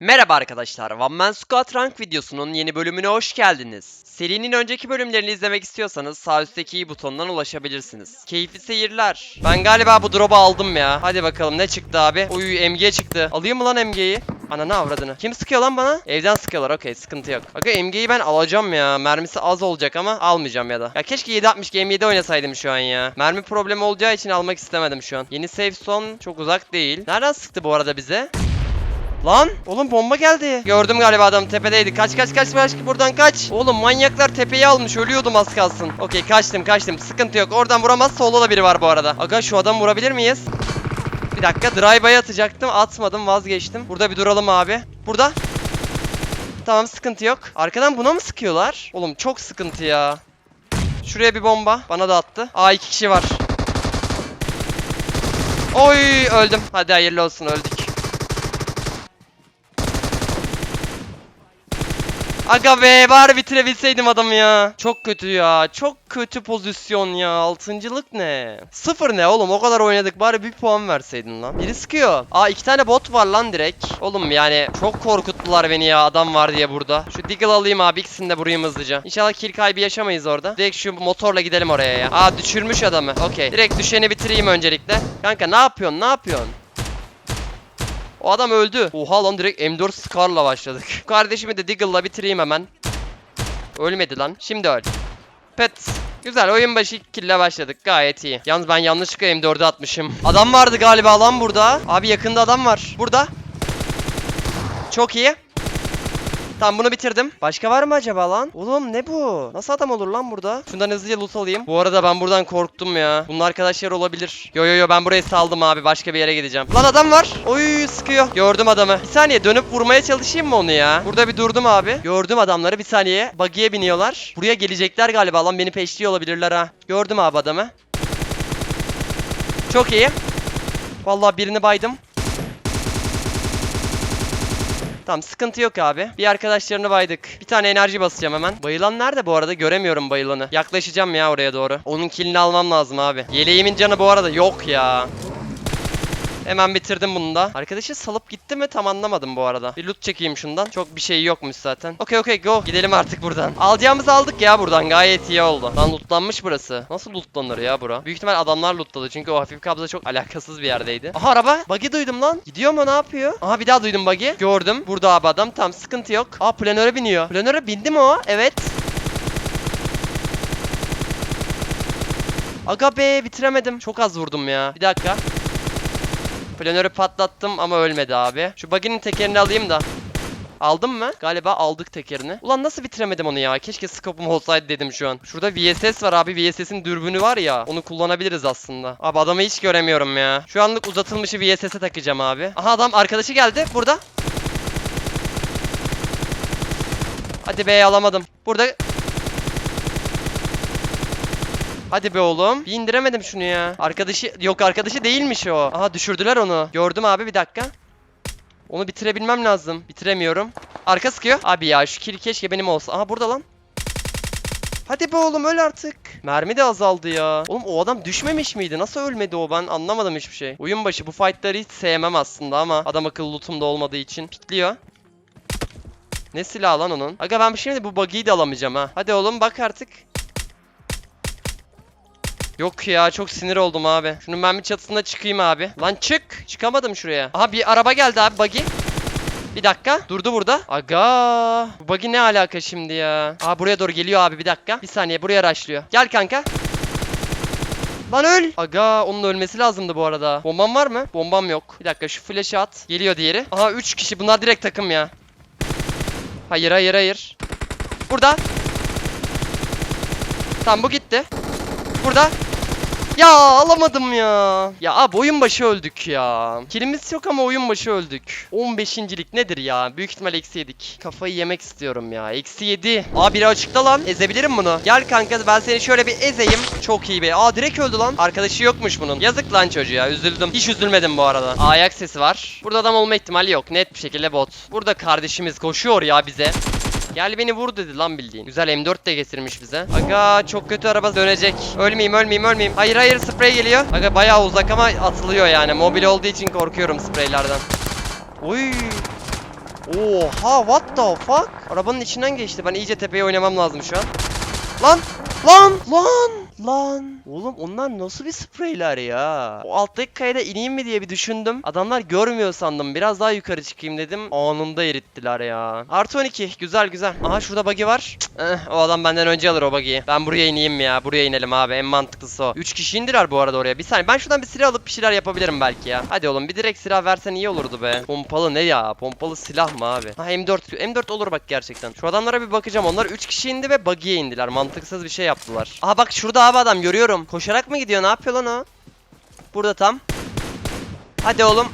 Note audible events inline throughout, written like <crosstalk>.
Merhaba arkadaşlar, One Man Squad Rank videosunun yeni bölümüne hoş geldiniz. Serinin önceki bölümlerini izlemek istiyorsanız sağ üstteki i butonundan ulaşabilirsiniz. Keyifli seyirler. Ben galiba bu drop'u aldım ya. Hadi bakalım ne çıktı abi? Uy MG çıktı. Alayım mı lan MG'yi? Ananı avradını. Kim sıkıyor lan bana? Evden sıkıyorlar okey sıkıntı yok. Aga MG'yi ben alacağım ya. Mermisi az olacak ama almayacağım ya da. Ya keşke 760 M7 oynasaydım şu an ya. Mermi problemi olacağı için almak istemedim şu an. Yeni safe zone çok uzak değil. Nereden sıktı bu arada bize? Lan oğlum bomba geldi. Gördüm galiba adam tepedeydi. Kaç kaç kaç kaç buradan kaç. Oğlum manyaklar tepeyi almış. Ölüyordum az kalsın. Okey kaçtım kaçtım. Sıkıntı yok. Oradan vuramaz. Solda da biri var bu arada. Aga şu adam vurabilir miyiz? Bir dakika drive'a atacaktım. Atmadım vazgeçtim. Burada bir duralım abi. Burada. Tamam sıkıntı yok. Arkadan buna mı sıkıyorlar? Oğlum çok sıkıntı ya. Şuraya bir bomba. Bana da attı. Aa iki kişi var. Oy öldüm. Hadi hayırlı olsun öldük. Aga be bari bitirebilseydim adamı ya. Çok kötü ya. Çok kötü pozisyon ya. Altıncılık ne? Sıfır ne oğlum o kadar oynadık bari bir puan verseydin lan. Biri sıkıyor. Aa iki tane bot var lan direkt. Oğlum yani çok korkuttular beni ya adam var diye burada. Şu Deagle alayım abi ikisini de vurayım hızlıca. İnşallah kill kaybı yaşamayız orada. Direkt şu motorla gidelim oraya ya. Aa düşürmüş adamı. Okey. Direkt düşeni bitireyim öncelikle. Kanka ne yapıyorsun ne yapıyorsun? O adam öldü. Oha lan direkt M4 Scar'la başladık. <laughs> Kardeşimi de Deagle'la bitireyim hemen. Ölmedi lan. Şimdi öl. Pet. Güzel oyun başı ilk kill'le başladık gayet iyi. Yalnız ben yanlışlıkla M4'ü atmışım. Adam vardı galiba lan burada. Abi yakında adam var. Burada. Çok iyi. Tamam bunu bitirdim. Başka var mı acaba lan? Oğlum ne bu? Nasıl adam olur lan burada? Şundan hızlıca loot alayım. Bu arada ben buradan korktum ya. Bunun arkadaşlar olabilir. Yo yo yo ben burayı saldım abi. Başka bir yere gideceğim. Lan adam var. Oy sıkıyor. Gördüm adamı. Bir saniye dönüp vurmaya çalışayım mı onu ya? Burada bir durdum abi. Gördüm adamları. Bir saniye. Buggy'e biniyorlar. Buraya gelecekler galiba lan. Beni peşliyor olabilirler ha. Gördüm abi adamı. Çok iyi. Vallahi birini baydım. Tamam sıkıntı yok abi. Bir arkadaşlarını baydık. Bir tane enerji basacağım hemen. Bayılan nerede bu arada? Göremiyorum bayılanı. Yaklaşacağım ya oraya doğru. Onun killini almam lazım abi. Yeleğimin canı bu arada yok ya. Hemen bitirdim bunu da. Arkadaşı salıp gitti mi tam anlamadım bu arada. Bir loot çekeyim şundan. Çok bir şey yokmuş zaten. Okey okey go. Gidelim artık buradan. Alacağımızı aldık ya buradan. Gayet iyi oldu. Lan lootlanmış burası. Nasıl lootlanır ya bura? Büyük ihtimal adamlar lootladı. Çünkü o hafif kabza çok <laughs> alakasız bir yerdeydi. Aha araba. Buggy duydum lan. Gidiyor mu ne yapıyor? Aha bir daha duydum buggy. Gördüm. Burada abi adam. Tamam sıkıntı yok. Aa planöre biniyor. Planöre bindi mi o? Evet. Aga be bitiremedim. Çok az vurdum ya. Bir dakika. Planörü patlattım ama ölmedi abi. Şu buggy'nin tekerini alayım da. Aldım mı? Galiba aldık tekerini. Ulan nasıl bitiremedim onu ya? Keşke scope'um olsaydı dedim şu an. Şurada VSS var abi. VSS'in dürbünü var ya. Onu kullanabiliriz aslında. Abi adamı hiç göremiyorum ya. Şu anlık uzatılmışı VSS'e takacağım abi. Aha adam arkadaşı geldi. Burada. Hadi be alamadım. Burada Hadi be oğlum. Bir indiremedim şunu ya. Arkadaşı yok arkadaşı değilmiş o. Aha düşürdüler onu. Gördüm abi bir dakika. Onu bitirebilmem lazım. Bitiremiyorum. Arka sıkıyor. Abi ya şu kill keşke benim olsa. Aha burada lan. Hadi be oğlum öl artık. Mermi de azaldı ya. Oğlum o adam düşmemiş miydi? Nasıl ölmedi o ben anlamadım hiçbir şey. Oyun başı bu fightları hiç sevmem aslında ama adam akıllı lootum da olmadığı için. Pikliyor. Ne silah lan onun? Aga ben şimdi bu buggy'yi de alamayacağım ha. Hadi oğlum bak artık. Yok ya çok sinir oldum abi. Şunun ben bir çatısına çıkayım abi. Lan çık. Çıkamadım şuraya. Aha bir araba geldi abi buggy. Bir dakika. Durdu burada. Aga. Bu buggy ne alaka şimdi ya? Aa buraya doğru geliyor abi bir dakika. Bir saniye buraya rushlıyor. Gel kanka. Lan öl. Aga onun ölmesi lazımdı bu arada. Bombam var mı? Bombam yok. Bir dakika şu flash'ı at. Geliyor diğeri. Aha 3 kişi. Bunlar direkt takım ya. Hayır hayır hayır. Burada. Tamam bu gitti. Burada. Ya alamadım ya. Ya abi oyun başı öldük ya. Kilimiz yok ama oyun başı öldük. 15.lik nedir ya? Büyük ihtimal eksi. Kafayı yemek istiyorum ya. Eksi 7. Aa biri açıkta lan. Ezebilirim bunu. Gel kanka ben seni şöyle bir ezeyim. Çok iyi be. Aa direkt öldü lan. Arkadaşı yokmuş bunun. Yazık lan çocuğa. Üzüldüm. Hiç üzülmedim bu arada. Ayak sesi var. Burada adam olma ihtimali yok. Net bir şekilde bot. Burada kardeşimiz koşuyor ya bize. Gel beni vur dedi lan bildiğin. Güzel M4 de getirmiş bize. Aga çok kötü araba dönecek. Ölmeyeyim ölmeyeyim ölmeyeyim. Hayır hayır sprey geliyor. Aga bayağı uzak ama atılıyor yani. Mobil olduğu için korkuyorum spreylerden. Oy. Oha what the fuck? Arabanın içinden geçti. Ben iyice tepeye oynamam lazım şu an. Lan! Lan! Lan! Lan! Oğlum onlar nasıl bir spreyler ya? O alttaki kayada ineyim mi diye bir düşündüm. Adamlar görmüyor sandım. Biraz daha yukarı çıkayım dedim. Anında erittiler ya. Artı 12. Güzel güzel. Aha şurada buggy var. Eh, o adam benden önce alır o buggy'yi. Ben buraya ineyim ya. Buraya inelim abi. En mantıklısı o. 3 kişi indiler bu arada oraya. Bir saniye. Ben şuradan bir silah alıp bir şeyler yapabilirim belki ya. Hadi oğlum bir direkt silah versen iyi olurdu be. Pompalı ne ya? Pompalı silah mı abi? Ha M4. M4 olur bak gerçekten. Şu adamlara bir bakacağım. Onlar 3 kişi indi ve buggy'ye indiler. Mantıksız bir şey yaptılar. Aha bak şurada abi adam görüyorum. Koşarak mı gidiyor? Ne yapıyor lan o? Burada tam. Hadi oğlum.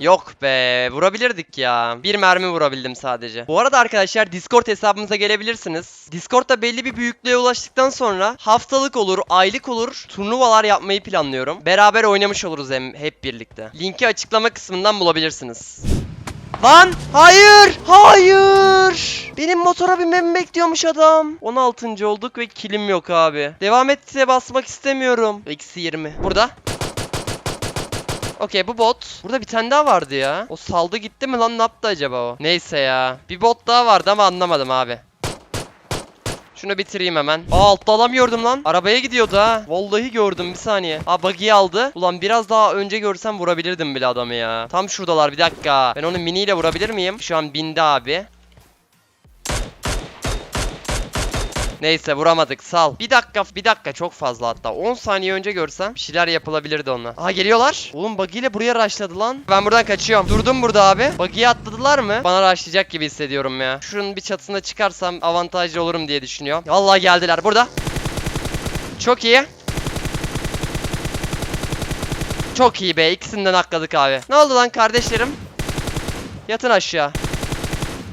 Yok be vurabilirdik ya. Bir mermi vurabildim sadece. Bu arada arkadaşlar Discord hesabımıza gelebilirsiniz. Discord'da belli bir büyüklüğe ulaştıktan sonra haftalık olur, aylık olur turnuvalar yapmayı planlıyorum. Beraber oynamış oluruz hem hep birlikte. Linki açıklama kısmından bulabilirsiniz. Lan hayır hayır benim motora binmemi bekliyormuş adam 16. olduk ve kilim yok abi Devam etse basmak istemiyorum Eksi 20 Burada Okey bu bot. Burada bir tane daha vardı ya. O saldı gitti mi lan ne yaptı acaba o? Neyse ya. Bir bot daha vardı ama anlamadım abi. Şunu bitireyim hemen. Aa altta adam gördüm lan. Arabaya gidiyordu ha. Vallahi gördüm bir saniye. Aa buggy'i aldı. Ulan biraz daha önce görsem vurabilirdim bile adamı ya. Tam şuradalar bir dakika. Ben onu miniyle vurabilir miyim? Şu an bindi abi. Neyse vuramadık sal. Bir dakika bir dakika çok fazla hatta. 10 saniye önce görsem bir şeyler yapılabilirdi onunla. Aha geliyorlar. Oğlum buggy ile buraya rushladı lan. Ben buradan kaçıyorum. Durdum burada abi. Buggy'ye atladılar mı? Bana rushlayacak gibi hissediyorum ya. Şunun bir çatısına çıkarsam avantajlı olurum diye düşünüyorum. Vallahi geldiler burada. Çok iyi. Çok iyi be. İkisinden akladık abi. Ne oldu lan kardeşlerim? Yatın aşağı.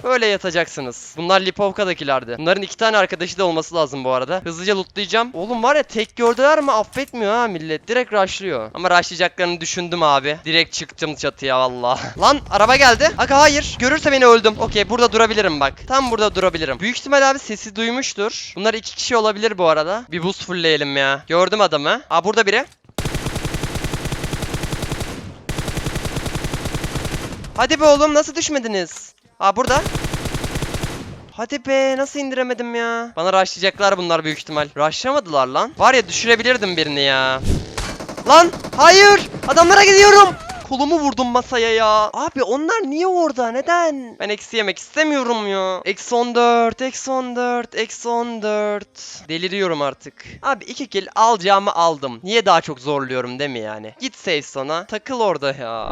Böyle yatacaksınız. Bunlar Lipovka'dakilerdi. Bunların iki tane arkadaşı da olması lazım bu arada. Hızlıca lootlayacağım. Oğlum var ya tek gördüler mi affetmiyor ha millet. Direkt rushlıyor. Ama rushlayacaklarını düşündüm abi. Direkt çıktım çatıya valla. <laughs> Lan araba geldi. Aga hayır. Görürse beni öldüm. Okey burada durabilirim bak. Tam burada durabilirim. Büyük ihtimal abi sesi duymuştur. Bunlar iki kişi olabilir bu arada. Bir boost fullleyelim ya. Gördüm adamı. Aa burada biri. Hadi be oğlum nasıl düşmediniz? Aa burada. Hadi be nasıl indiremedim ya? Bana rushlayacaklar bunlar büyük ihtimal. Rushlamadılar lan. Var ya düşürebilirdim birini ya. Lan hayır adamlara gidiyorum. Kolumu vurdum masaya ya. Abi onlar niye orada? Neden? Ben eksi yemek istemiyorum ya. Eksi 14, eksi 14, eksi 14. Deliriyorum artık. Abi iki kill alacağımı aldım. Niye daha çok zorluyorum değil mi yani? Git save sana. Takıl orada ya.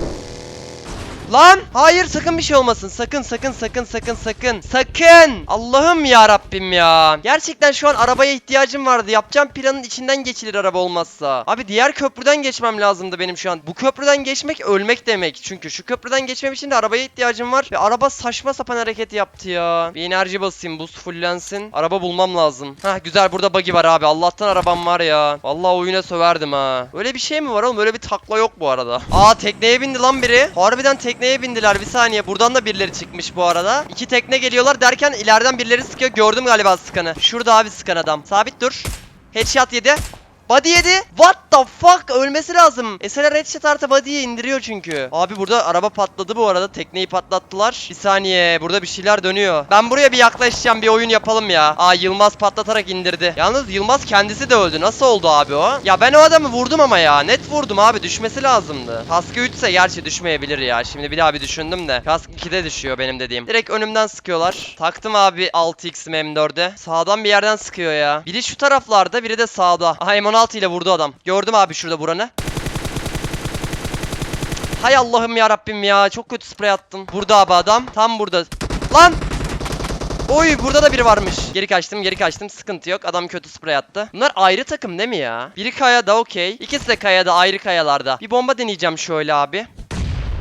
Lan hayır sakın bir şey olmasın. Sakın sakın sakın sakın sakın. Sakın. Allah'ım ya Rabbim ya. Gerçekten şu an arabaya ihtiyacım vardı. Yapacağım planın içinden geçilir araba olmazsa. Abi diğer köprüden geçmem lazımdı benim şu an. Bu köprüden geçmek ölmek demek. Çünkü şu köprüden geçmem için de arabaya ihtiyacım var. Ve araba saçma sapan hareket yaptı ya. Bir enerji basayım boost fullensin. Araba bulmam lazım. Hah güzel burada buggy var abi. Allah'tan arabam var ya. Vallahi oyuna söverdim ha. Öyle bir şey mi var oğlum? Öyle bir takla yok bu arada. Aa tekneye bindi lan biri. Harbiden tekneye bindiler bir saniye. Buradan da birileri çıkmış bu arada. İki tekne geliyorlar derken ileriden birileri sıkıyor. Gördüm galiba sıkanı. Şurada abi sıkan adam. Sabit dur. Headshot yedi. Body yedi. What the fuck? Ölmesi lazım. SLR headshot artı body'yi indiriyor çünkü. Abi burada araba patladı bu arada. Tekneyi patlattılar. Bir saniye. Burada bir şeyler dönüyor. Ben buraya bir yaklaşacağım. Bir oyun yapalım ya. Aa Yılmaz patlatarak indirdi. Yalnız Yılmaz kendisi de öldü. Nasıl oldu abi o? Ya ben o adamı vurdum ama ya. Net vurdum abi. Düşmesi lazımdı. Kaskı 3 ise gerçi düşmeyebilir ya. Şimdi bir daha bir düşündüm de. Kask 2'de düşüyor benim dediğim. Direkt önümden sıkıyorlar. Taktım abi 6x'imi M4'e. Sağdan bir yerden sıkıyor ya. Biri şu taraflarda biri de sağda. Aha M16 ile vurdu adam. Gördüm abi şurada buranı. Hay Allah'ım ya Rabbim ya. Çok kötü sprey attım. Burada abi adam. Tam burada. Lan! Oy burada da biri varmış. Geri kaçtım geri kaçtım sıkıntı yok. Adam kötü sprey attı. Bunlar ayrı takım değil mi ya? Biri kayada okey. İkisi de kayada ayrı kayalarda. Bir bomba deneyeceğim şöyle abi.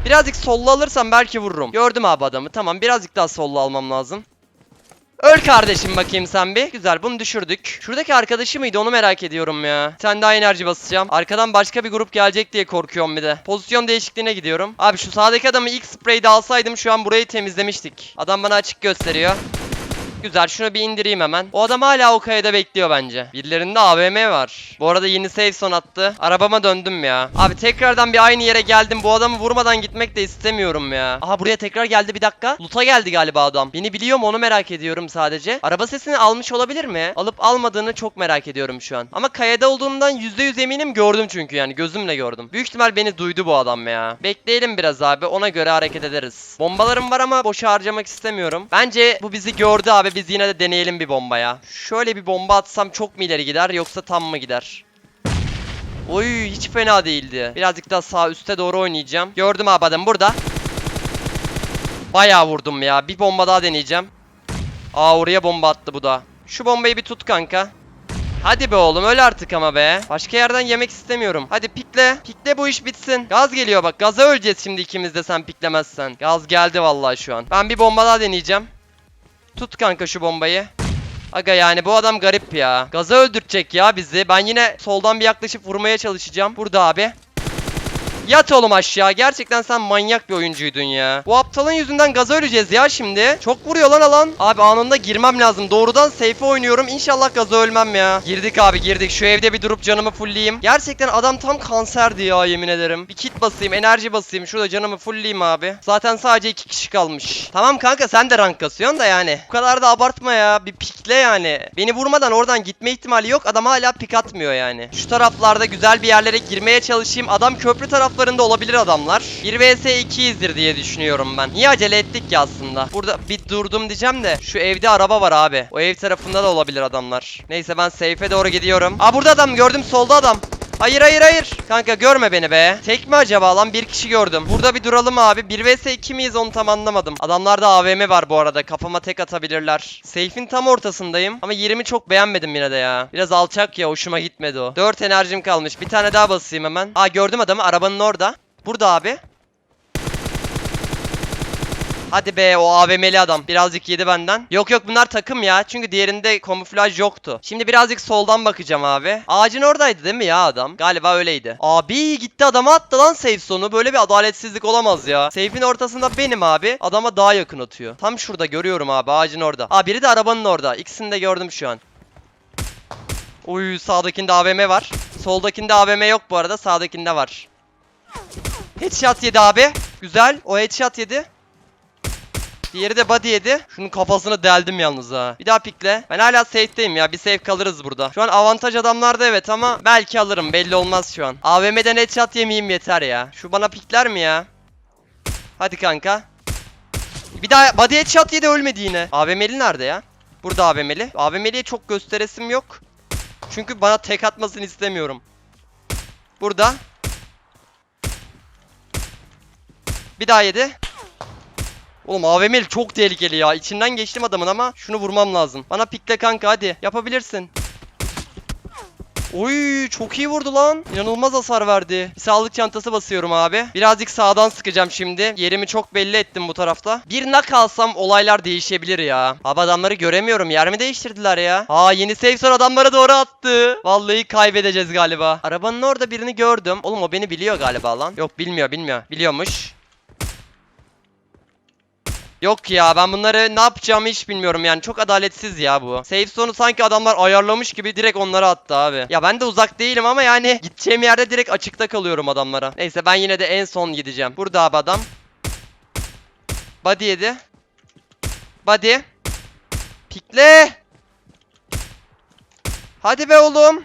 Birazcık sollu alırsam belki vururum. Gördüm abi adamı. Tamam birazcık daha sollu almam lazım. Öl kardeşim bakayım sen bir. Güzel bunu düşürdük. Şuradaki arkadaşı mıydı onu merak ediyorum ya. Sen daha enerji basacağım. Arkadan başka bir grup gelecek diye korkuyorum bir de. Pozisyon değişikliğine gidiyorum. Abi şu sağdaki adamı ilk spreyde alsaydım şu an burayı temizlemiştik. Adam bana açık gösteriyor. Güzel şunu bir indireyim hemen. O adam hala o kayada bekliyor bence. Birilerinde AVM var. Bu arada yeni safe son attı. Arabama döndüm ya. Abi tekrardan bir aynı yere geldim. Bu adamı vurmadan gitmek de istemiyorum ya. Aha buraya tekrar geldi bir dakika. Loot'a geldi galiba adam. Beni biliyor mu onu merak ediyorum sadece. Araba sesini almış olabilir mi? Alıp almadığını çok merak ediyorum şu an. Ama kayada olduğundan %100 eminim gördüm çünkü yani gözümle gördüm. Büyük ihtimal beni duydu bu adam ya. Bekleyelim biraz abi ona göre hareket ederiz. Bombalarım var ama boşa harcamak istemiyorum. Bence bu bizi gördü abi biz yine de deneyelim bir bomba ya. Şöyle bir bomba atsam çok mu ileri gider yoksa tam mı gider? Oy hiç fena değildi. Birazcık daha sağ üste doğru oynayacağım. Gördüm abi adam burada. Bayağı vurdum ya. Bir bomba daha deneyeceğim. Aa oraya bomba attı bu da. Şu bombayı bir tut kanka. Hadi be oğlum öl artık ama be. Başka yerden yemek istemiyorum. Hadi pikle. Pikle bu iş bitsin. Gaz geliyor bak. Gaza öleceğiz şimdi ikimiz de sen piklemezsen. Gaz geldi vallahi şu an. Ben bir bomba daha deneyeceğim. Tut kanka şu bombayı. Aga yani bu adam garip ya. Gaza öldürecek ya bizi. Ben yine soldan bir yaklaşıp vurmaya çalışacağım. Burada abi. Yat oğlum aşağı. Gerçekten sen manyak bir oyuncuydun ya. Bu aptalın yüzünden gaza öleceğiz ya şimdi. Çok vuruyor lan alan. Abi anında girmem lazım. Doğrudan safe oynuyorum. İnşallah gaza ölmem ya. Girdik abi girdik. Şu evde bir durup canımı fullleyeyim. Gerçekten adam tam kanserdi ya yemin ederim. Bir kit basayım, enerji basayım. Şurada canımı fullleyeyim abi. Zaten sadece iki kişi kalmış. Tamam kanka sen de rank kasıyorsun da yani. Bu kadar da abartma ya. Bir pikle yani. Beni vurmadan oradan gitme ihtimali yok. Adam hala pik atmıyor yani. Şu taraflarda güzel bir yerlere girmeye çalışayım. Adam köprü taraflarında olabilir adamlar. 1 vs 2'yizdir diye düşünüyorum ben. Niye acele ettik ki aslında? Burada bir durdum diyeceğim de şu evde araba var abi. O ev tarafında da olabilir adamlar. Neyse ben safe'e doğru gidiyorum. Aa burada adam gördüm solda adam. Hayır hayır hayır. Kanka görme beni be. Tek mi acaba lan? Bir kişi gördüm. Burada bir duralım abi. 1 vs 2 miyiz onu tam anlamadım. Adamlarda AVM var bu arada. Kafama tek atabilirler. Safe'in tam ortasındayım. Ama yerimi çok beğenmedim yine de ya. Biraz alçak ya. Hoşuma gitmedi o. 4 enerjim kalmış. Bir tane daha basayım hemen. Aa gördüm adamı. Arabanın orada. Burada abi. Hadi be o AVM'li adam. Birazcık yedi benden. Yok yok bunlar takım ya. Çünkü diğerinde kamuflaj yoktu. Şimdi birazcık soldan bakacağım abi. Ağacın oradaydı değil mi ya adam? Galiba öyleydi. Abi gitti adama attı lan safe sonu. Böyle bir adaletsizlik olamaz ya. Safe'in ortasında benim abi. Adama daha yakın atıyor. Tam şurada görüyorum abi ağacın orada. Aa biri de arabanın orada. İkisini de gördüm şu an. Uy sağdakinde AVM var. Soldakinde AVM yok bu arada. Sağdakinde var. Headshot yedi abi. Güzel. O headshot yedi. Diğeri de body yedi. Şunun kafasını deldim yalnız ha. Bir daha pikle. Ben hala safe'deyim ya. Bir safe kalırız burada. Şu an avantaj adamlarda evet ama belki alırım. Belli olmaz şu an. AVM'den headshot yemeyeyim yeter ya. Şu bana pikler mi ya? Hadi kanka. Bir daha body headshot yedi ölmedi yine. AVM'li nerede ya? Burada AVM'li. AVM'liye çok gösteresim yok. Çünkü bana tek atmasını istemiyorum. Burada. Bir daha yedi. Oğlum AVM'li çok tehlikeli ya. İçinden geçtim adamın ama şunu vurmam lazım. Bana pikle kanka hadi. Yapabilirsin. Oy çok iyi vurdu lan. İnanılmaz hasar verdi. Bir sağlık çantası basıyorum abi. Birazcık sağdan sıkacağım şimdi. Yerimi çok belli ettim bu tarafta. Bir nak alsam olaylar değişebilir ya. Abi adamları göremiyorum. Yer mi değiştirdiler ya? Aa yeni safe son adamlara doğru attı. Vallahi kaybedeceğiz galiba. Arabanın orada birini gördüm. Oğlum o beni biliyor galiba lan. Yok bilmiyor bilmiyor. Biliyormuş. Yok ya ben bunları ne yapacağımı hiç bilmiyorum yani çok adaletsiz ya bu. Safe sonu sanki adamlar ayarlamış gibi direkt onlara attı abi. Ya ben de uzak değilim ama yani gideceğim yerde direkt açıkta kalıyorum adamlara. Neyse ben yine de en son gideceğim. Burada abi adam. Body yedi. Body. Pikle. Hadi be oğlum.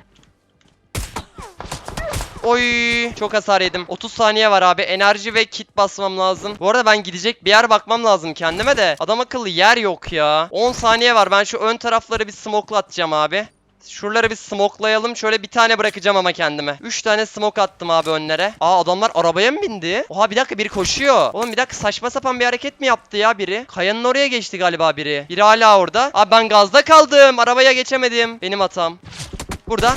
Oy çok hasar yedim. 30 saniye var abi. Enerji ve kit basmam lazım. Bu arada ben gidecek bir yer bakmam lazım kendime de. Adam akıllı yer yok ya. 10 saniye var. Ben şu ön tarafları bir smoklatacağım abi. Şuraları bir smoklayalım. Şöyle bir tane bırakacağım ama kendime. 3 tane smoke attım abi önlere. Aa adamlar arabaya mı bindi? Oha bir dakika biri koşuyor. Oğlum bir dakika saçma sapan bir hareket mi yaptı ya biri? Kayanın oraya geçti galiba biri. Biri hala orada. Abi ben gazda kaldım. Arabaya geçemedim. Benim hatam. Burada.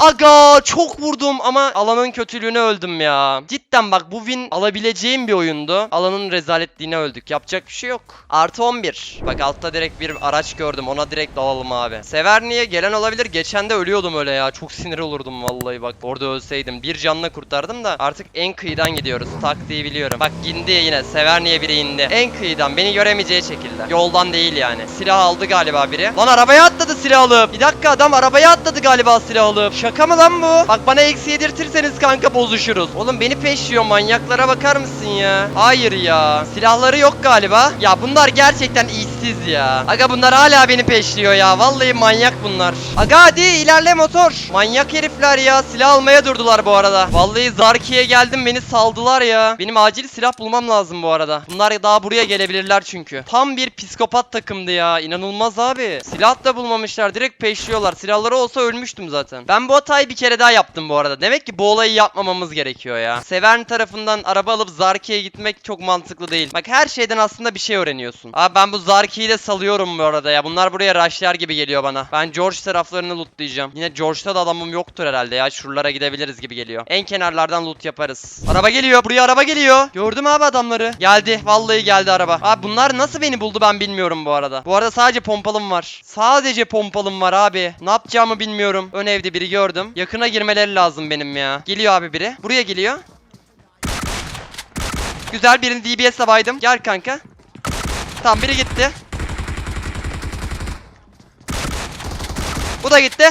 Aga çok vurdum ama alanın kötülüğüne öldüm ya. Cidden bak bu win alabileceğim bir oyundu. Alanın rezaletliğine öldük. Yapacak bir şey yok. Artı 11. Bak altta direkt bir araç gördüm. Ona direkt dalalım abi. Severni'ye gelen olabilir. Geçen de ölüyordum öyle ya. Çok sinir olurdum vallahi bak. Orada ölseydim. Bir canla kurtardım da artık en kıyıdan gidiyoruz. Taktiği biliyorum. Bak indi yine. Severni'ye biri indi. En kıyıdan. Beni göremeyeceği şekilde. Yoldan değil yani. Silah aldı galiba biri. Lan arabaya atladı silah alıp. Bir dakika adam arabaya atladı galiba silah alıp. Şaka mı lan bu? Bak bana eksi yedirtirseniz kanka bozuşuruz. Oğlum beni peşliyor manyaklara bakar mısın ya? Hayır ya. Silahları yok galiba. Ya bunlar gerçekten işsiz ya. Aga bunlar hala beni peşliyor ya. Vallahi manyak bunlar. Aga hadi ilerle motor. Manyak herifler ya. Silah almaya durdular bu arada. Vallahi Zarki'ye geldim beni saldılar ya. Benim acil silah bulmam lazım bu arada. Bunlar daha buraya gelebilirler çünkü. Tam bir psikopat takımdı ya. İnanılmaz abi. Silah da bulmamışlar. Direkt peşliyorlar. Silahları olsa ölmüştüm zaten. Ben bu hatayı bir kere daha yaptım bu arada. Demek ki bu olayı yapmamamız gerekiyor ya. Severn tarafından araba alıp Zarki'ye gitmek çok mantıklı değil. Bak her şeyden aslında bir şey öğreniyorsun. Abi ben bu Zarki'yi de salıyorum bu arada ya. Bunlar buraya rushlar gibi geliyor bana. Ben George taraflarını lootlayacağım. Yine George'da da adamım yoktur herhalde ya. Şuralara gidebiliriz gibi geliyor. En kenarlardan loot yaparız. Araba geliyor. Buraya araba geliyor. Gördüm abi adamları. Geldi. Vallahi geldi araba. Abi bunlar nasıl beni buldu ben bilmiyorum bu arada. Bu arada sadece pompalım var. Sadece pompalım var abi. Ne yapacağımı bilmiyorum. Ön evde biri gördüm. Yakına girmeleri lazım benim ya. Geliyor abi biri. Buraya geliyor. Güzel birini DBS'le baydım. Gel kanka. Tamam biri gitti. Bu da gitti.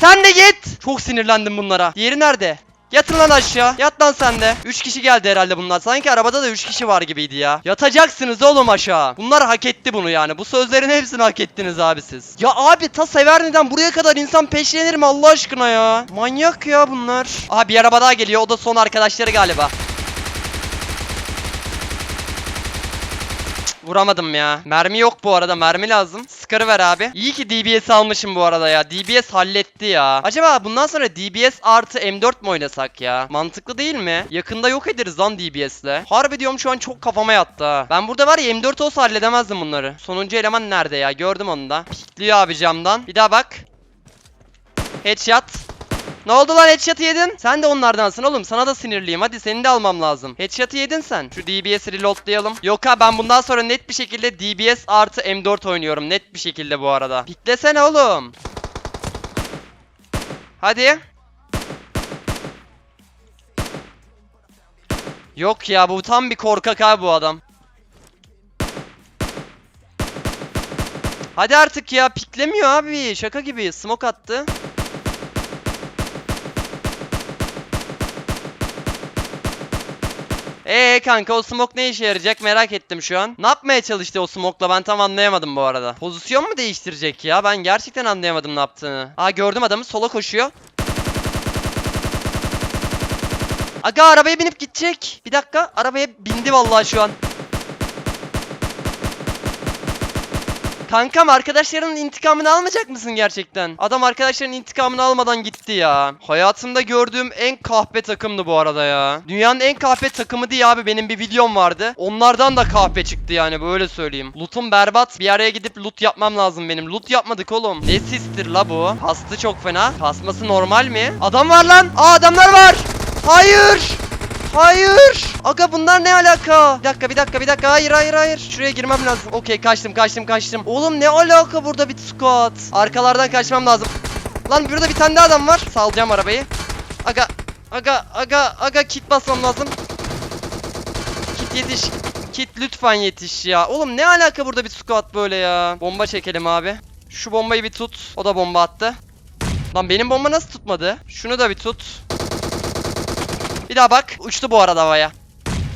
Sen de git. Çok sinirlendim bunlara. Diğeri nerede? Yatın lan aşağı. Yat lan sen de. 3 kişi geldi herhalde bunlar. Sanki arabada da 3 kişi var gibiydi ya. Yatacaksınız oğlum aşağı. Bunlar hak etti bunu yani. Bu sözlerin hepsini hak ettiniz abi siz. Ya abi ta Severni'den buraya kadar insan peşlenir mi Allah aşkına ya? Manyak ya bunlar. Aha bir araba daha geliyor. O da son arkadaşları galiba. Vuramadım ya. Mermi yok bu arada. Mermi lazım. Scar'ı ver abi. İyi ki DBS almışım bu arada ya. DBS halletti ya. Acaba bundan sonra DBS artı M4 mi oynasak ya? Mantıklı değil mi? Yakında yok ederiz lan DBS'le. Harbi diyorum şu an çok kafama yattı ha. Ben burada var ya M4 olsa halledemezdim bunları. Sonuncu eleman nerede ya? Gördüm onu da. Pikliyor abi camdan. Bir daha bak. Headshot. Ne oldu lan headshot'ı yedin? Sen de onlardansın oğlum. Sana da sinirliyim. Hadi seni de almam lazım. Headshot'ı yedin sen. Şu DBS'i reloadlayalım. Yok ha ben bundan sonra net bir şekilde DBS artı M4 oynuyorum. Net bir şekilde bu arada. Piklesene oğlum. Hadi. Yok ya bu tam bir korkak abi bu adam. Hadi artık ya piklemiyor abi. Şaka gibi. Smoke attı. Ee kanka o smoke ne işe yarayacak merak ettim şu an. Ne yapmaya çalıştı o smoke'la ben tam anlayamadım bu arada. Pozisyon mu değiştirecek ya? Ben gerçekten anlayamadım ne yaptığını. Aa gördüm adamı sola koşuyor. Aga arabaya binip gidecek. Bir dakika arabaya bindi vallahi şu an. Kankam arkadaşlarının intikamını almayacak mısın gerçekten? Adam arkadaşlarının intikamını almadan gitti ya. Hayatımda gördüğüm en kahpe takımdı bu arada ya. Dünyanın en kahpe takımı diye abi benim bir videom vardı. Onlardan da kahpe çıktı yani böyle söyleyeyim. Loot'um berbat. Bir araya gidip loot yapmam lazım benim. Loot yapmadık oğlum. Ne sistir la bu? Kastı çok fena. Kasması normal mi? Adam var lan. Aa adamlar var. Hayır. Hayır. Aga bunlar ne alaka? Bir dakika bir dakika bir dakika. Hayır hayır hayır. Şuraya girmem lazım. Okey kaçtım kaçtım kaçtım. Oğlum ne alaka burada bir squad? Arkalardan kaçmam lazım. Lan burada bir tane daha adam var. Salacağım arabayı. Aga aga aga aga kit basmam lazım. Kit yetiş. Kit lütfen yetiş ya. Oğlum ne alaka burada bir squad böyle ya? Bomba çekelim abi. Şu bombayı bir tut. O da bomba attı. Lan benim bomba nasıl tutmadı? Şunu da bir tut. Bir daha bak. Uçtu bu arada havaya.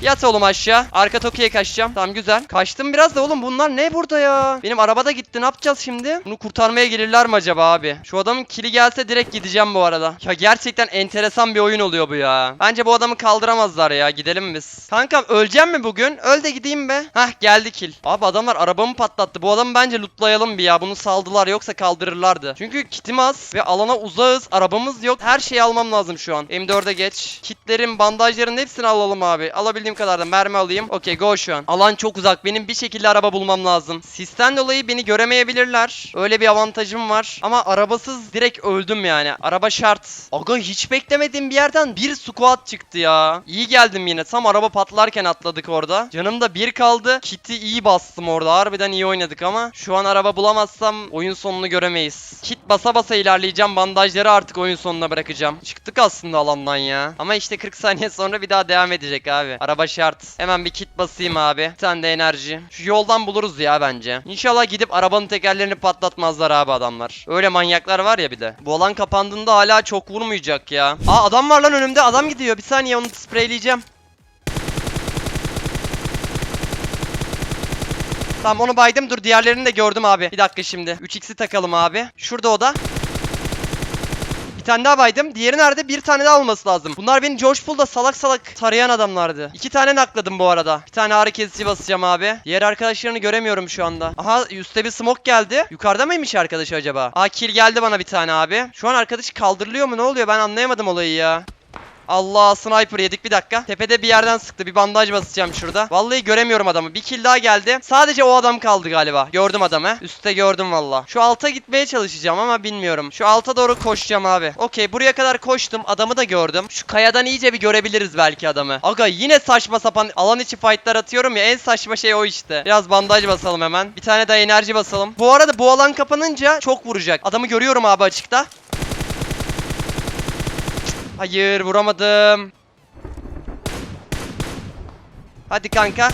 Yat oğlum aşağı. Arka Tokyo'ya kaçacağım. Tamam güzel. Kaçtım biraz da oğlum bunlar ne burada ya? Benim arabada gitti ne yapacağız şimdi? Bunu kurtarmaya gelirler mi acaba abi? Şu adamın kili gelse direkt gideceğim bu arada. Ya gerçekten enteresan bir oyun oluyor bu ya. Bence bu adamı kaldıramazlar ya. Gidelim biz. Kankam öleceğim mi bugün? Öl de gideyim be. Hah geldi kill. Abi adamlar arabamı patlattı. Bu adamı bence lootlayalım bir ya. Bunu saldılar yoksa kaldırırlardı. Çünkü kitim az ve alana uzağız. Arabamız yok. Her şeyi almam lazım şu an. M4'e geç. Kitlerin, bandajların hepsini alalım abi. Alabildiğimiz istediğim kadar da mermi alayım. Okey go şu an. Alan çok uzak. Benim bir şekilde araba bulmam lazım. Sisten dolayı beni göremeyebilirler. Öyle bir avantajım var. Ama arabasız direkt öldüm yani. Araba şart. Aga hiç beklemediğim bir yerden bir squat çıktı ya. İyi geldim yine. Tam araba patlarken atladık orada. Canımda bir kaldı. Kit'i iyi bastım orada. Harbiden iyi oynadık ama şu an araba bulamazsam oyun sonunu göremeyiz. Kit basa basa ilerleyeceğim. Bandajları artık oyun sonuna bırakacağım. Çıktık aslında alandan ya. Ama işte 40 saniye sonra bir daha devam edecek abi. Araba şart. Hemen bir kit basayım abi. Bir tane de enerji. Şu yoldan buluruz ya bence. İnşallah gidip arabanın tekerlerini patlatmazlar abi adamlar. Öyle manyaklar var ya bir de. Bu alan kapandığında hala çok vurmayacak ya. Aa adam var lan önümde. Adam gidiyor. Bir saniye onu spreyleyeceğim. Tamam onu baydım. Dur diğerlerini de gördüm abi. Bir dakika şimdi. 3x'i takalım abi. Şurada o da. Bir tane daha baydım. Diğeri nerede? Bir tane daha olması lazım. Bunlar beni George Pool'da salak salak tarayan adamlardı. İki tane nakladım bu arada. Bir tane ağrı kesici basacağım abi. Diğer arkadaşlarını göremiyorum şu anda. Aha üstte bir smoke geldi. Yukarıda mıymış arkadaş acaba? Aa kill geldi bana bir tane abi. Şu an arkadaş kaldırılıyor mu? Ne oluyor? Ben anlayamadım olayı ya. Allah sniper yedik bir dakika. Tepede bir yerden sıktı. Bir bandaj basacağım şurada. Vallahi göremiyorum adamı. Bir kill daha geldi. Sadece o adam kaldı galiba. Gördüm adamı. Üste gördüm valla. Şu alta gitmeye çalışacağım ama bilmiyorum. Şu alta doğru koşacağım abi. Okey buraya kadar koştum. Adamı da gördüm. Şu kayadan iyice bir görebiliriz belki adamı. Aga yine saçma sapan alan içi fightlar atıyorum ya. En saçma şey o işte. Biraz bandaj basalım hemen. Bir tane daha enerji basalım. Bu arada bu alan kapanınca çok vuracak. Adamı görüyorum abi açıkta. Hayır vuramadım. Hadi kanka.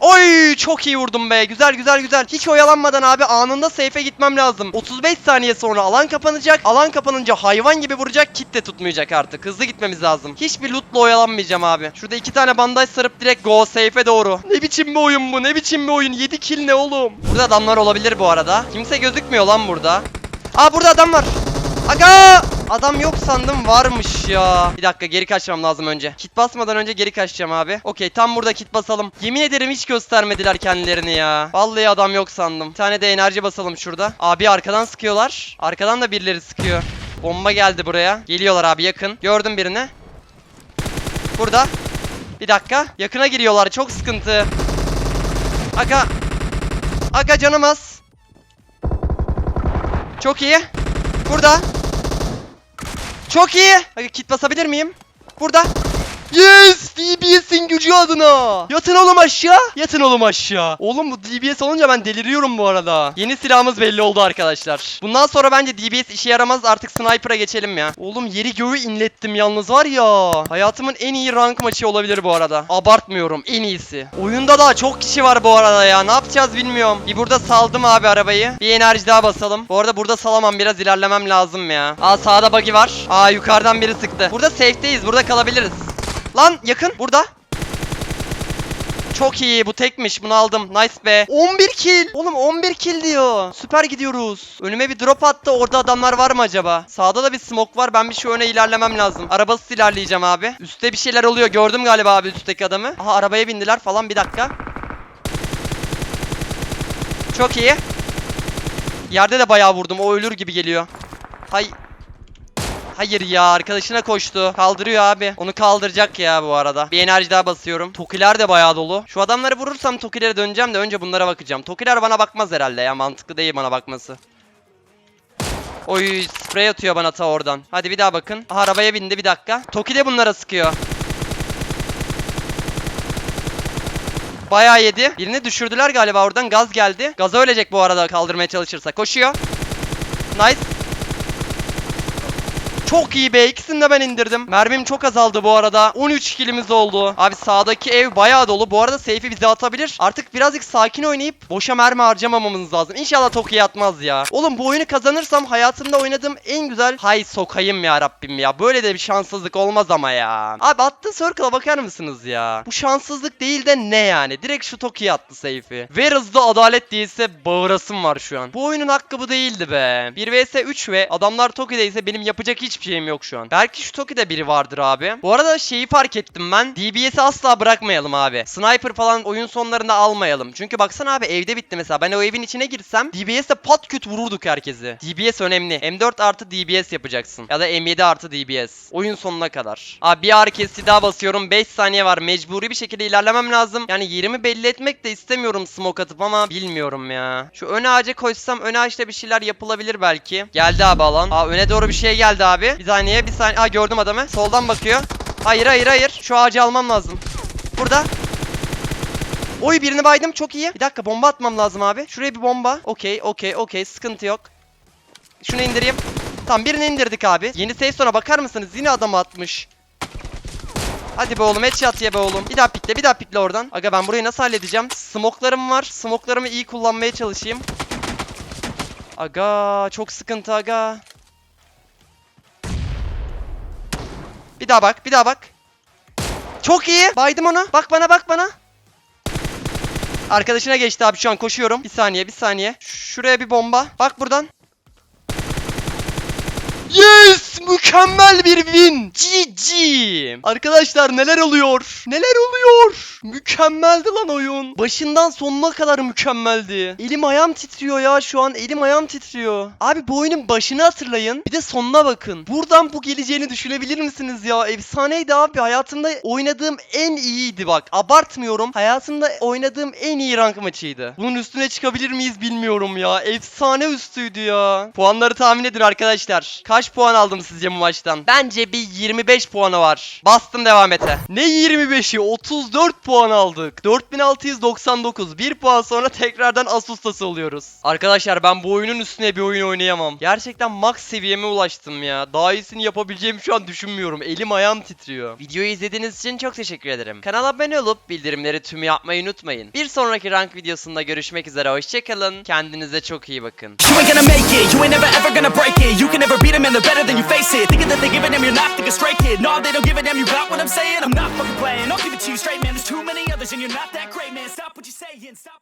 Oy çok iyi vurdum be. Güzel güzel güzel. Hiç oyalanmadan abi anında safe'e gitmem lazım. 35 saniye sonra alan kapanacak. Alan kapanınca hayvan gibi vuracak. Kit de tutmayacak artık. Hızlı gitmemiz lazım. Hiçbir lootla oyalanmayacağım abi. Şurada iki tane bandaj sarıp direkt go safe'e doğru. Ne biçim bir oyun bu? Ne biçim bir oyun? 7 kill ne oğlum? Burada adamlar olabilir bu arada. Kimse gözükmüyor lan burada. Aa burada adam var. Aga! Adam yok sandım varmış ya. Bir dakika geri kaçmam lazım önce. Kit basmadan önce geri kaçacağım abi. Okey tam burada kit basalım. Yemin ederim hiç göstermediler kendilerini ya. Vallahi adam yok sandım. Bir tane de enerji basalım şurada. Abi arkadan sıkıyorlar. Arkadan da birileri sıkıyor. Bomba geldi buraya. Geliyorlar abi yakın. Gördüm birini. Burada. Bir dakika. Yakına giriyorlar. Çok sıkıntı. Aga. Aga canım az. Çok iyi. Burada. Çok iyi. Hadi kit basabilir miyim? Burada. Yes! DBS'in gücü adına. Yatın oğlum aşağı. Yatın oğlum aşağı. Oğlum bu DBS olunca ben deliriyorum bu arada. Yeni silahımız belli oldu arkadaşlar. Bundan sonra bence DBS işe yaramaz artık sniper'a geçelim ya. Oğlum yeri göğü inlettim yalnız var ya. Hayatımın en iyi rank maçı olabilir bu arada. Abartmıyorum en iyisi. Oyunda daha çok kişi var bu arada ya. Ne yapacağız bilmiyorum. Bir burada saldım abi arabayı. Bir enerji daha basalım. Bu arada burada salamam biraz ilerlemem lazım ya. Aa sağda buggy var. Aa yukarıdan biri sıktı. Burada safe'deyiz. Burada kalabiliriz. Lan yakın burada. Çok iyi bu tekmiş. Bunu aldım. Nice be. 11 kill. Oğlum 11 kill diyor. Süper gidiyoruz. Önüme bir drop attı. Orada adamlar var mı acaba? Sağda da bir smoke var. Ben bir şu öne ilerlemem lazım. Arabasız ilerleyeceğim abi? Üste bir şeyler oluyor. Gördüm galiba abi üstteki adamı. Aha arabaya bindiler falan. Bir dakika. Çok iyi. Yerde de bayağı vurdum. O ölür gibi geliyor. Hay Hayır ya arkadaşına koştu. Kaldırıyor abi. Onu kaldıracak ya bu arada. Bir enerji daha basıyorum. Tokiler de bayağı dolu. Şu adamları vurursam Tokilere döneceğim de önce bunlara bakacağım. Tokiler bana bakmaz herhalde ya. Mantıklı değil bana bakması. Oy sprey atıyor bana ta oradan. Hadi bir daha bakın. Aha, arabaya bindi bir dakika. Toki de bunlara sıkıyor. Bayağı yedi. Birini düşürdüler galiba oradan. Gaz geldi. Gaza ölecek bu arada kaldırmaya çalışırsa. Koşuyor. Nice. Çok iyi be ikisini de ben indirdim. Mermim çok azaldı bu arada. 13 kilimiz oldu. Abi sağdaki ev bayağı dolu. Bu arada safe'i bize atabilir. Artık birazcık sakin oynayıp boşa mermi harcamamamız lazım. İnşallah Toki'ye atmaz ya. Oğlum bu oyunu kazanırsam hayatımda oynadığım en güzel hay sokayım ya Rabbim ya. Böyle de bir şanssızlık olmaz ama ya. Abi attığı circle'a bakar mısınız ya? Bu şanssızlık değil de ne yani? Direkt şu Toki'ye attı safe'i. Ver hızlı adalet değilse bağırasım var şu an. Bu oyunun hakkı bu değildi be. 1 vs 3 ve adamlar Toki'deyse benim yapacak hiç hiçbir şeyim yok şu an. Belki şu Toki'de biri vardır abi. Bu arada şeyi fark ettim ben. DBS'i asla bırakmayalım abi. Sniper falan oyun sonlarında almayalım. Çünkü baksana abi evde bitti mesela. Ben o evin içine girsem DBS'le pat küt vururduk herkesi. DBS önemli. M4 artı DBS yapacaksın. Ya da M7 artı DBS. Oyun sonuna kadar. Abi bir ağrı kesici daha basıyorum. 5 saniye var. Mecburi bir şekilde ilerlemem lazım. Yani yerimi belli etmek de istemiyorum smoke atıp ama bilmiyorum ya. Şu ön ağaca koşsam ön ağaçta bir şeyler yapılabilir belki. Geldi abi alan. Aa öne doğru bir şey geldi abi. Bir saniye bir saniye. Aa gördüm adamı. Soldan bakıyor. Hayır hayır hayır. Şu ağacı almam lazım. Burada. Oy birini baydım çok iyi. Bir dakika bomba atmam lazım abi. Şuraya bir bomba. Okey okey okey sıkıntı yok. Şunu indireyim. Tamam birini indirdik abi. Yeni safe sonra bakar mısınız? Yine adam atmış. Hadi be oğlum headshot ye be oğlum. Bir daha pikle bir daha pikle oradan. Aga ben burayı nasıl halledeceğim? Smoklarım var. Smoklarımı iyi kullanmaya çalışayım. Aga çok sıkıntı aga. Bir daha bak bir daha bak. Çok iyi. Baydım onu. Bak bana bak bana. Arkadaşına geçti abi şu an koşuyorum. Bir saniye bir saniye. Şuraya bir bomba. Bak buradan. Yes! Mükemmel bir win. GG. Arkadaşlar neler oluyor? Neler oluyor? Mükemmeldi lan oyun. Başından sonuna kadar mükemmeldi. Elim ayağım titriyor ya şu an. Elim ayağım titriyor. Abi bu oyunun başını hatırlayın. Bir de sonuna bakın. Buradan bu geleceğini düşünebilir misiniz ya? Efsaneydi abi. Hayatımda oynadığım en iyiydi bak. Abartmıyorum. Hayatımda oynadığım en iyi rank maçıydı. Bunun üstüne çıkabilir miyiz bilmiyorum ya. Efsane üstüydü ya. Puanları tahmin edin arkadaşlar. Kaç puan aldım sizce bu maçtan? Bence bir 25 puanı var. Bastım devam ete. Ne 25'i? 34 puan aldık. 4699. 1 puan sonra tekrardan Asus'tası oluyoruz. Arkadaşlar ben bu oyunun üstüne bir oyun oynayamam. Gerçekten max seviyeme ulaştım ya. Daha iyisini yapabileceğimi şu an düşünmüyorum. Elim ayağım titriyor. Videoyu izlediğiniz için çok teşekkür ederim. Kanala abone olup bildirimleri tüm yapmayı unutmayın. Bir sonraki rank videosunda görüşmek üzere. Hoşçakalın. Kendinize çok iyi bakın. You ain't gonna make it, you ain't never ever gonna break it. You can never beat them and they're better than you face it. Thinking that they giving them, you're not thinking straight, kid. No, they don't give a damn, you got what I'm saying? I'm not fucking playing, I'll give it to you straight, man. There's too many others and you're not that great, man. Stop what you're saying, stop.